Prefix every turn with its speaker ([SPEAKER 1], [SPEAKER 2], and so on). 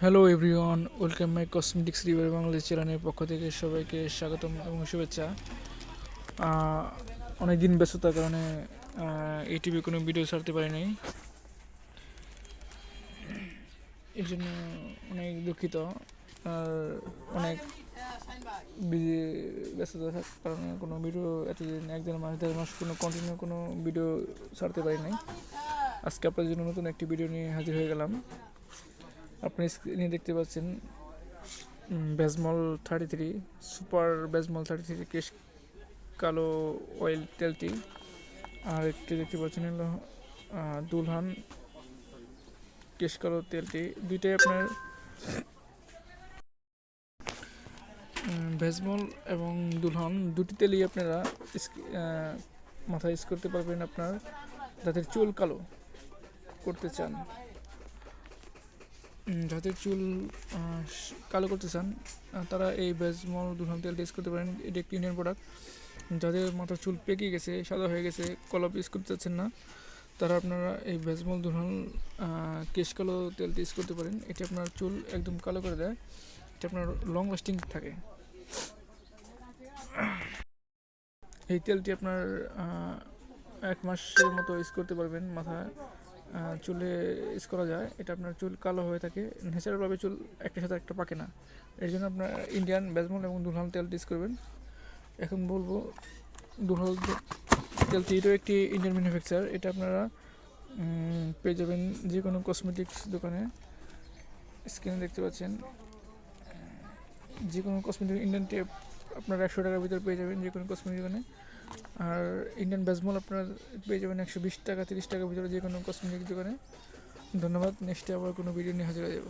[SPEAKER 1] Hello everyone welcome my cosmetics river Bangladesh চ্যানেলের পক্ষ থেকে সবাইকে স্বাগতম এবং শুভেচ্ছা। অনেক দিন ব্যস্ততার কারণে টিভি কোনো ভিডিও ছাড়তে পারি নাই। এই জন্য অনেক দুঃখিত, আর অনেক বিজি ব্যস্ততা থাকার কারণে কোনো ভিডিও এতদিন এক দেড় মাস দেড় মাস কোনো কন্টিনিউ কোনো ভিডিও ছাড়তে পারি নাই। আজকে আপনাদের জন্য নতুন একটি ভিডিও নিয়ে হাজির হয়ে গেলাম। আপনি স্ক্রিনে দেখতে পাচ্ছেন বেজমল থার্টি থ্রি সুপার বেজমল থার্টি থ্রি কেশ কালো অয়েল তেলটি। আর একটি দেখতে পাচ্ছেন হলো দুলহান কেশ কালো তেলটি। দুইটাই আপনার ভেজমল এবং দুলহান দুটি তেলই আপনারা মাথায় ইউজ করতে পারবেন আপনার, যাদের চুল কালো করতে চান। যাদের চুল কালো করতে চান তারা এই বেজমল দুলহান তেল ইউজ করতে পারেন। এটি একটি ইন্ডিয়ান প্রোডাক্ট যাদের মাথার চুল পেকে গেছে সাদা হয়ে গেছে কলপ ইউজ করতে চাচ্ছেন না তারা আপনারা এই বেজমল দুলহান আহ, কেশ কালো তেলটি ইউজ করতে পারেন। এটি আপনার চুল একদম কালো করে দেয়। এটি আপনার লং লাস্টিং থাকে। এই তেলটি আপনার এক মাসের মতো ইউজ করতে পারবেন মাথায়। চুলে ইউজ করা যায়। এটা আপনার চুল কালো হয়ে থাকে। ন্যাচারালভাবে চুল একটার সাথে একটা পাকে না। এর জন্য আপনার ইন্ডিয়ান বেজমল এবং দুলহান তেল ইউজ করবেন। এখন বলব দুলহান তেলটি এটাও একটি ইন্ডিয়ান ম্যানুফ্যাকচার এটা আপনারা পেয়ে যাবেন যে কোনো কসমেটিক্স দোকানে স্ক্রিনে দেখতে পাচ্ছেন যে কোনো কসমেটিক ইন্ডিয়ান টেপ আপনার একশো টাকার ভিতরে পেয়ে যাবেন যে কোনো কসমেটিক দোকানে। আর ইন্ডিয়ান ব্যাজমল আপনার পেয়ে যাবেন একশো বিশ টাকা, তিরিশ টাকার ভিতরে যে কোনো কসমেটিক দোকানে। ধন্যবাদ নেক্সটে আবার কোনো ভিডিও নিয়ে হাজির হয়ে যাব।